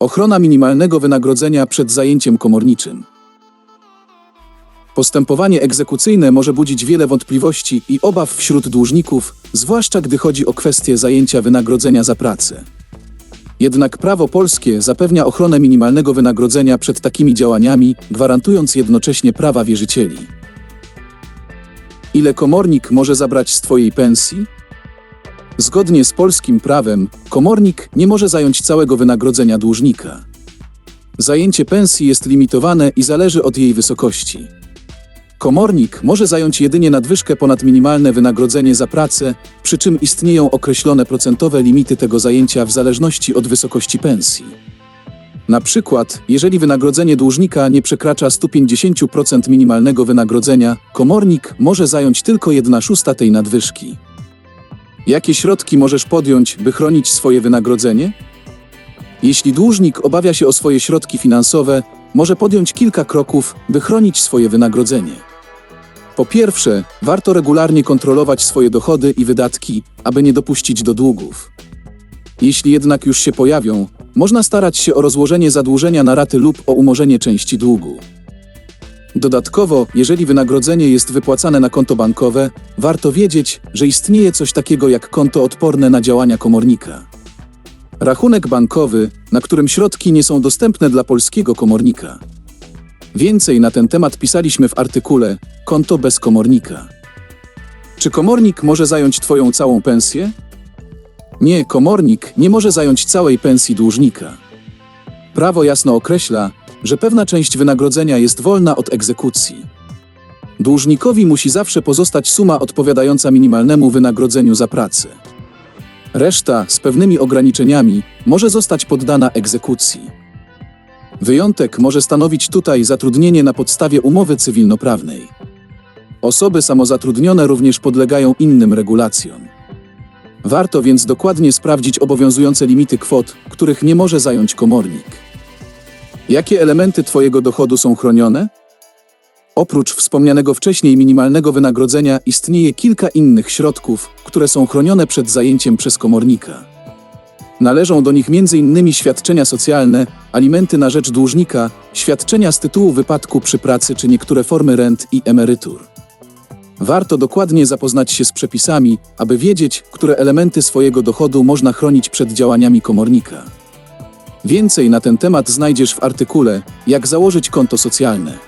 Ochrona minimalnego wynagrodzenia przed zajęciem komorniczym. Postępowanie egzekucyjne może budzić wiele wątpliwości i obaw wśród dłużników, zwłaszcza gdy chodzi o kwestię zajęcia wynagrodzenia za pracę. Jednak prawo polskie zapewnia ochronę minimalnego wynagrodzenia przed takimi działaniami, gwarantując jednocześnie prawa wierzycieli. Ile komornik może zabrać z Twojej pensji? Zgodnie z polskim prawem, komornik nie może zająć całego wynagrodzenia dłużnika. Zajęcie pensji jest limitowane i zależy od jej wysokości. Komornik może zająć jedynie nadwyżkę ponad minimalne wynagrodzenie za pracę, przy czym istnieją określone procentowe limity tego zajęcia w zależności od wysokości pensji. Na przykład, jeżeli wynagrodzenie dłużnika nie przekracza 150% minimalnego wynagrodzenia, komornik może zająć tylko 1 szósta tej nadwyżki. Jakie środki możesz podjąć, by chronić swoje wynagrodzenie? Jeśli dłużnik obawia się o swoje środki finansowe, może podjąć kilka kroków, by chronić swoje wynagrodzenie. Po pierwsze, warto regularnie kontrolować swoje dochody i wydatki, aby nie dopuścić do długów. Jeśli jednak już się pojawią, można starać się o rozłożenie zadłużenia na raty lub o umorzenie części długu. Dodatkowo, jeżeli wynagrodzenie jest wypłacane na konto bankowe, warto wiedzieć, że istnieje coś takiego jak konto odporne na działania komornika. Rachunek bankowy, na którym środki nie są dostępne dla polskiego komornika. Więcej na ten temat pisaliśmy w artykule Konto bez komornika. Czy komornik może zająć Twoją całą pensję? Nie, komornik nie może zająć całej pensji dłużnika. Prawo jasno określa, że pewna część wynagrodzenia jest wolna od egzekucji. Dłużnikowi musi zawsze pozostać suma odpowiadająca minimalnemu wynagrodzeniu za pracę. Reszta, z pewnymi ograniczeniami, może zostać poddana egzekucji. Wyjątek może stanowić tutaj zatrudnienie na podstawie umowy cywilnoprawnej. Osoby samozatrudnione również podlegają innym regulacjom. Warto więc dokładnie sprawdzić obowiązujące limity kwot, których nie może zająć komornik. Jakie elementy Twojego dochodu są chronione? Oprócz wspomnianego wcześniej minimalnego wynagrodzenia istnieje kilka innych środków, które są chronione przed zajęciem przez komornika. Należą do nich m.in. świadczenia socjalne, alimenty na rzecz dłużnika, świadczenia z tytułu wypadku przy pracy czy niektóre formy rent i emerytur. Warto dokładnie zapoznać się z przepisami, aby wiedzieć, które elementy swojego dochodu można chronić przed działaniami komornika. Więcej na ten temat znajdziesz w artykule Jak założyć konto socjalne.